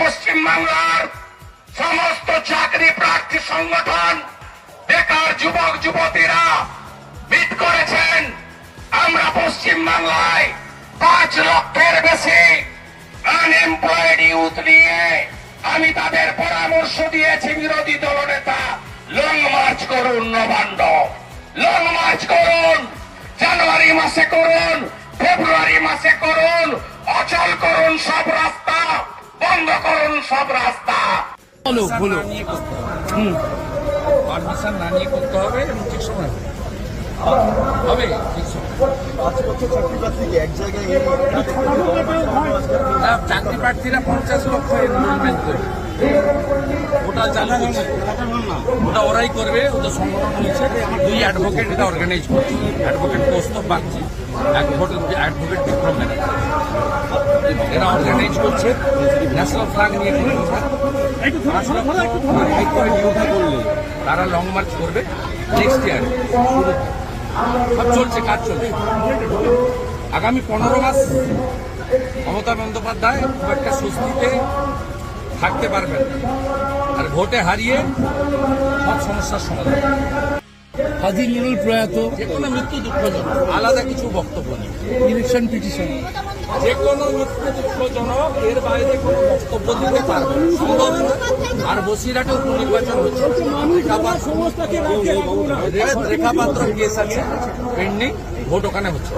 পশ্চিমবাংলার সমস্ত চাকরি প্রার্থী সংগঠন, বেকার যুবক, যুবতীরা মিট করেছেন। আমরা পশ্চিমবাংলায় পাঁচ লক্ষের বেশি আনএমপ্লয়েড ইউথ নিয়ে আমি তাদের পরামর্শ দিয়েছি, বিরোধী দলনেতা। লং মার্চ করুন, নবান্ন। লং মার্চ করুন, জানুয়ারি মাসে করুন, ফেব্রুয়ারি মাসে করুন, অচল করুন হবে। পারমিশন না নিয়ে করতে হবে এবং ঠিক সময় হবে। হবে ঠিক সময়। চাকরি প্রার্থীরা পঞ্চাশ লক্ষ এনরোলমেন্ট করবে। ওটা চালু করছে ওটা ওরাই করবে ওদের সংগঠন হয়েছে দুই অ্যাডভোকেট এটা অর্গানাইজ করছে। Advocate Kaustav Bagchi advocate advocate Bikram Banerjee এরা অর্গানাইজ করছে। ন্যাশনাল ফ্ল্যাগ নিয়ে তারা লং মার্চ করবে নেক্সট ইয়ার সব চলছে কাজ চলছে। আগামী পনেরো মাস মমতা বন্দ্যোপাধ্যায় খুব একটা স্বস্তিতে থাকতে পারবেন আর ভোটে হারিয়ে সব সমস্যার সমাধান। হাজির নুরুল প্রয়াত যে কোনো মৃত্যু দুঃখজনক। আলাদা কিছু বক্তব্য নেই। ইলেকশন পিটিশন যে কোনো মৃত্যু দুঃখজনক এর বাইরে কোনো বক্তব্য দিতে পারবে সম্ভব নয়। আর বসিরাটে উপনির্বাচন হচ্ছে। রেখাপাত্র কেস আছে পেন্ডিং ভোট ওখানে হচ্ছে।